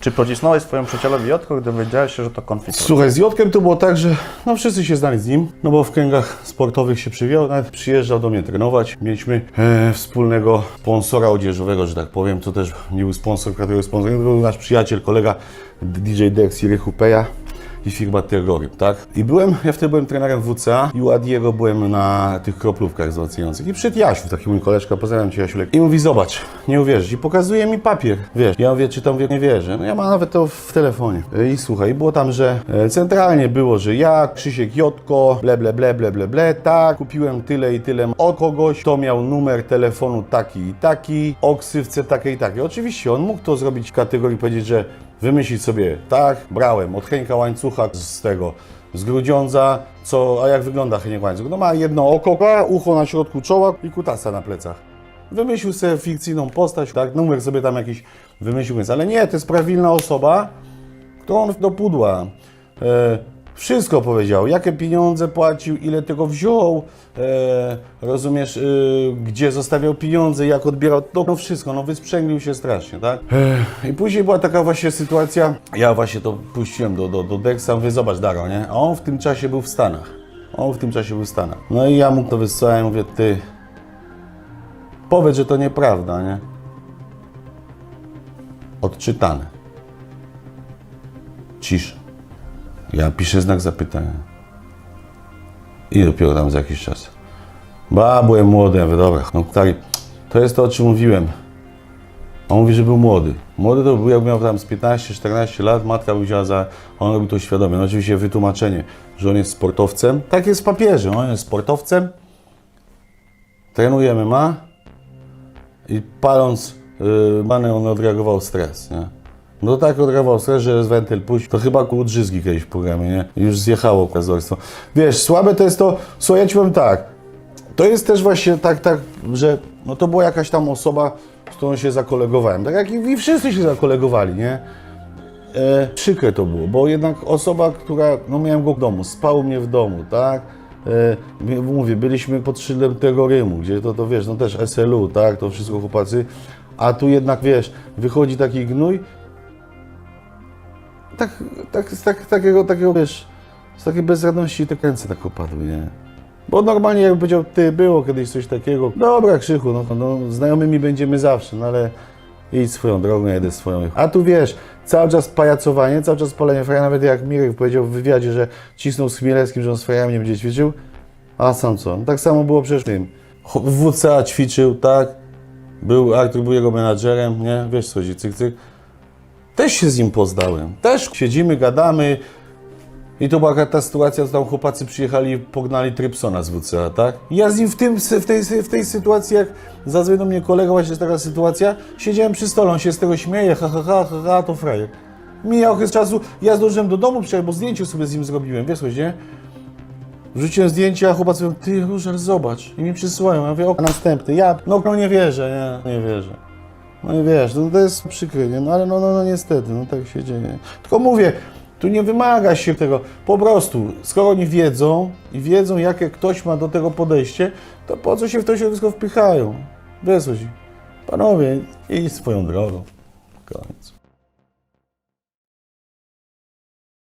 Czy pocisnąłeś swojemu przyjacielowi Jotko, gdy wiedziałeś się, że to konflikt? Słuchaj, z Jotkiem to było tak, że no wszyscy się znali z nim, no bo w kręgach sportowych się przywijał, nawet przyjeżdżał do mnie trenować. Mieliśmy e, wspólnego sponsora odzieżowego, że tak powiem, to też nie był sponsor, który sponsor, to był nasz przyjaciel, kolega DJ Dex i Rychu Peja i firma Terrorium, tak? I byłem, ja wtedy byłem trenerem WCA i u Adiego byłem na tych kroplówkach wzmacniających. I przed Jasiu, taki mój koleżka, pozdrawiam Cię Jasiulek, i mówi, zobacz, nie uwierzysz, i pokazuje mi papier, wiesz, ja mówię, czytam, wie, nie wierzę, no ja mam nawet to w telefonie. I słuchaj, było tam, że e, centralnie było, że ja, Krzysiek Jotko, ble, ble, ble, ble, ble, ble, tak, kupiłem tyle i tyle od kogoś, to miał numer telefonu taki i taki, o ksywce takiej i takiej, oczywiście on mógł to zrobić w kategorii, powiedzieć, że wymyślić sobie, tak, brałem od Henka Łańcucha z tego, z Grudziądza, co, a jak wygląda Heniek Łańcuch? No ma jedno oko, ucho na środku czoła i kutasa na plecach. Wymyślił sobie fikcyjną postać, tak, numer sobie tam jakiś wymyślił, więc, ale nie, to jest prawilna osoba, którą on do pudła. E, wszystko powiedział, jakie pieniądze płacił, ile tego wziął, e, rozumiesz, e, gdzie zostawiał pieniądze, jak odbierał, no, no wszystko, no wysprzęglił się strasznie, tak? E, I później była taka właśnie sytuacja, ja właśnie to puściłem do, do, do Dexa, mówię, zobacz Daro, nie? A on w tym czasie był w Stanach. On w tym czasie był w Stanach. No i ja mu to wysłałem, mówię, ty, powiedz, że to nieprawda, nie? Odczytane. Cisza. Ja piszę znak zapytania. I dopiero tam za jakiś czas. Ba, byłem młody, ja mówię, dobra, no stary, to jest to, o czym mówiłem. On mówi, że był młody. Młody to był, jak miał tam z 15-14 lat, matka by wzięła za, on robił to świadomie. No oczywiście wytłumaczenie, że on jest sportowcem. Tak jest w papierze, on jest sportowcem, trenuje MMA i paląc yy, manę on odreagował stres, nie? No tak odreagował stres, że jest wentyl puść. To chyba ku drzyzgi kiedyś w programie, nie? Już zjechało kazorstwo. Wiesz, słabe to jest to, słuchaj, ja ci powiem tak, to jest też właśnie tak, tak, że no to była jakaś tam osoba, z którą się zakolegowałem. Tak jak i wszyscy się zakolegowali, nie? E, przykre to było, bo jednak osoba, która, no miałem go w domu, spał mnie w domu, tak? E, mówię, byliśmy pod szyldem tego Rymu, gdzie to, to wiesz, no też SLU, tak? To wszystko chłopacy. A tu jednak, wiesz, wychodzi taki gnój, tak, tak, z tak, takiego, takiego, wiesz, z takiej bezradności te ręce tak opadły, nie? Bo normalnie jakby powiedział, ty, było kiedyś coś takiego, dobra Krzychu, no, no znajomymi będziemy zawsze, no ale idź swoją drogą, ja jedę swoją. A tu wiesz, cały czas pajacowanie, cały czas palenie fraja, nawet jak Mirek powiedział w wywiadzie, że cisnął z Chmielewskim, że on z frajami nie będzie ćwiczył, a sam co? No, tak samo było przecież tym. WCA ćwiczył, tak? Był, Artur był jego menadżerem, nie? Wiesz co chodzi, cyk, cyk. Też się z nim poznałem. Też siedzimy, gadamy. I to była ta sytuacja, że tam chłopacy przyjechali pognali Trypsona z WCA, tak? Ja z nim w, tym, w, tej, w tej sytuacji, jak zadzwonił do mnie kolega, właśnie jest taka sytuacja, siedziałem przy stole, on się z tego śmieje, ha, ha, ha, ha, ha to frajer. Mija okres czasu, ja zdążyłem do domu przyjechać, bo zdjęcie sobie z nim zrobiłem, wiesz, coś, nie? Wrzuciłem zdjęcie, a chłopacy mówią, ty Różer, zobacz. I mi przysyłają, ja mówię, o, następny, ja, no, no nie wierzę, nie, nie wierzę. No i wiesz, no to jest przykre, nie? No ale no, no, no niestety, no tak się dzieje. Tylko mówię, tu nie wymaga się tego, po prostu, skoro oni wiedzą i wiedzą, jakie ktoś ma do tego podejście, to po co się w to środowisko wpychają? Wiesz. Panowie, idź swoją drogą. Koniec.